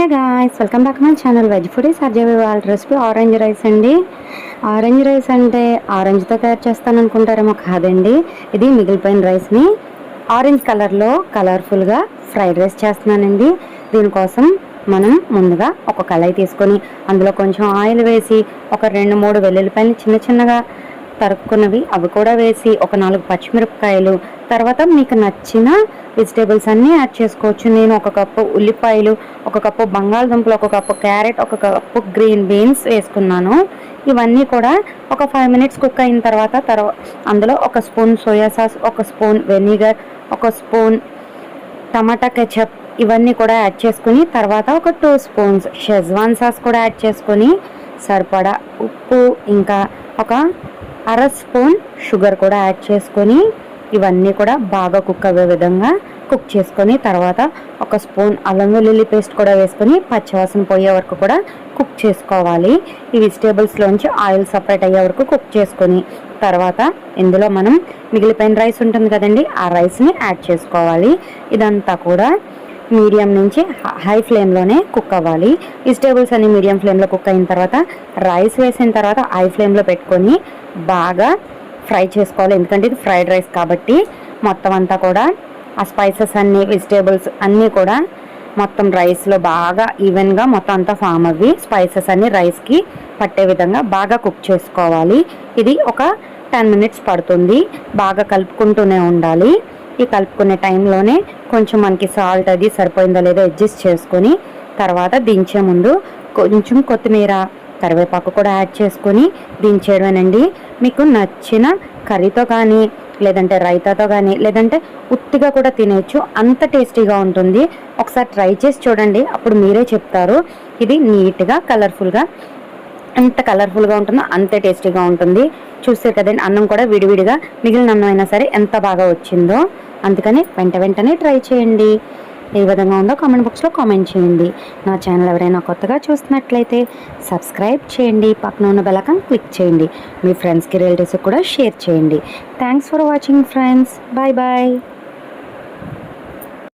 Hey guys welcome back my channel veg food Arjavi వాళ్ళ recipe orange rice అండి. Orange rice అంటే ఆరెంజ్తో తయారు చేస్తాను అనుకుంటారేమో కాదండి. ఇది మిగిలిపోయిన రైస్ని ఆరెంజ్ కలర్లో కలర్ఫుల్గా ఫ్రైడ్ రైస్ చేస్తున్నానండి. దీనికోసం మనం ముందుగా ఒక కళాయి తీసుకొని అందులో కొంచెం ఆయిల్ వేసి ఒక రెండు మూడు వెల్లుల్లిపాయలు చిన్న చిన్నగా తరుక్కున్నవి. అవి కూడా వేసి ఒక నాలుగు పచ్చిమిరపకాయలు. తర్వాత మీకు నచ్చిన వెజిటేబుల్స్ అన్నీ యాడ్ చేసుకోవచ్చు. నేను ఒక కప్పు ఉల్లిపాయలు ఒక కప్పు బంగాళదుంపలు ఒక కప్పు క్యారెట్ ఒక కప్పు గ్రీన్ బీన్స్ వేసుకున్నాను. ఇవన్నీ కూడా ఒక ఫైవ్ మినిట్స్ కుక్ అయిన తర్వాత తర్వాత అందులో ఒక స్పూన్ సోయా సాస్ ఒక స్పూన్ వెనిగర్ ఒక స్పూన్ టమాటా కెచప్ ఇవన్నీ కూడా యాడ్ చేసుకుని తర్వాత ఒక టూ స్పూన్స్ షెజ్వాన్ సాస్ కూడా యాడ్ చేసుకొని సరిపడా ఉప్పు ఇంకా ఒక అర స్పూన్ షుగర్ కూడా యాడ్ చేసుకొని ఇవన్నీ కూడా బాగా కుక్ అయ్యే విధంగా కుక్ చేసుకొని తర్వాత ఒక స్పూన్ అల్లం వెల్లుల్లి పేస్ట్ కూడా వేసుకొని పచ్చివాసన పోయే వరకు కూడా కుక్ చేసుకోవాలి. ఈ వెజిటేబుల్స్లోంచి ఆయిల్ సపరేట్ అయ్యే వరకు కుక్ చేసుకొని తర్వాత ఇందులో మనం మిగిలిపోయిన రైస్ ఉంటుంది కదండి ఆ రైస్ని యాడ్ చేసుకోవాలి. ఇదంతా కూడా మీడియం నుంచి హై ఫ్లేమ్లోనే కుక్ అవ్వాలి. వెజిటేబుల్స్ అన్ని మీడియం ఫ్లేమ్లో కుక్ అయిన తర్వాత రైస్ వేసిన తర్వాత హై ఫ్లేమ్లో పెట్టుకొని బాగా ఫ్రై చేసుకోవాలి. ఎందుకంటే ఇది ఫ్రైడ్ రైస్ కాబట్టి మొత్తం అంతా కూడా ఆ స్పైసెస్ అన్నీ వెజిటేబుల్స్ అన్నీ కూడా మొత్తం రైస్లో బాగా ఈవెన్గా మొత్తం అంతా ఫామ్ అవి స్పైసెస్ అన్ని రైస్కి పట్టే విధంగా బాగా కుక్ చేసుకోవాలి. ఇది ఒక టెన్ మినిట్స్ పడుతుంది. బాగా కలుపుకుంటూనే ఉండాలి. ఈ కలుపుకునే టైంలోనే కొంచెం మనకి సాల్ట్ అది సరిపోయిందో లేదో అడ్జస్ట్ చేసుకొని తర్వాత దించే ముందు కొంచెం కొత్తిమీర కరివేపాకు కూడా యాడ్ చేసుకొని దించేయడమేనండి. మీకు నచ్చిన కర్రీతో కానీ లేదంటే రైతాతో కానీ లేదంటే ఉత్తిగా కూడా తినేయచ్చు. అంత టేస్టీగా ఉంటుంది. ఒకసారి ట్రై చేసి చూడండి. అప్పుడు మీరే చెప్తారు. ఇది నీట్గా కలర్ఫుల్గా. ఎంత కలర్ఫుల్గా ఉంటుందో అంతే టేస్టీగా ఉంటుంది. చూస్తే కదండి అన్నం కూడా విడివిడిగా మిగిలిన అన్నం అయినా సరే ఎంత బాగా వచ్చిందో. అందుకని వెంట వెంటనే ట్రై చేయండి. ఏ విధంగా ఉందో కామెంట్ బాక్స్లో కామెంట్ చేయండి. నా ఛానల్ ఎవరైనా కొత్తగా చూస్తున్నట్లయితే సబ్స్క్రైబ్ చేయండి. పక్కన ఉన్న బెలకం క్లిక్ చేయండి. మీ ఫ్రెండ్స్కి రిలేటివ్స్కి కూడా షేర్ చేయండి. Thanks for watching friends bye bye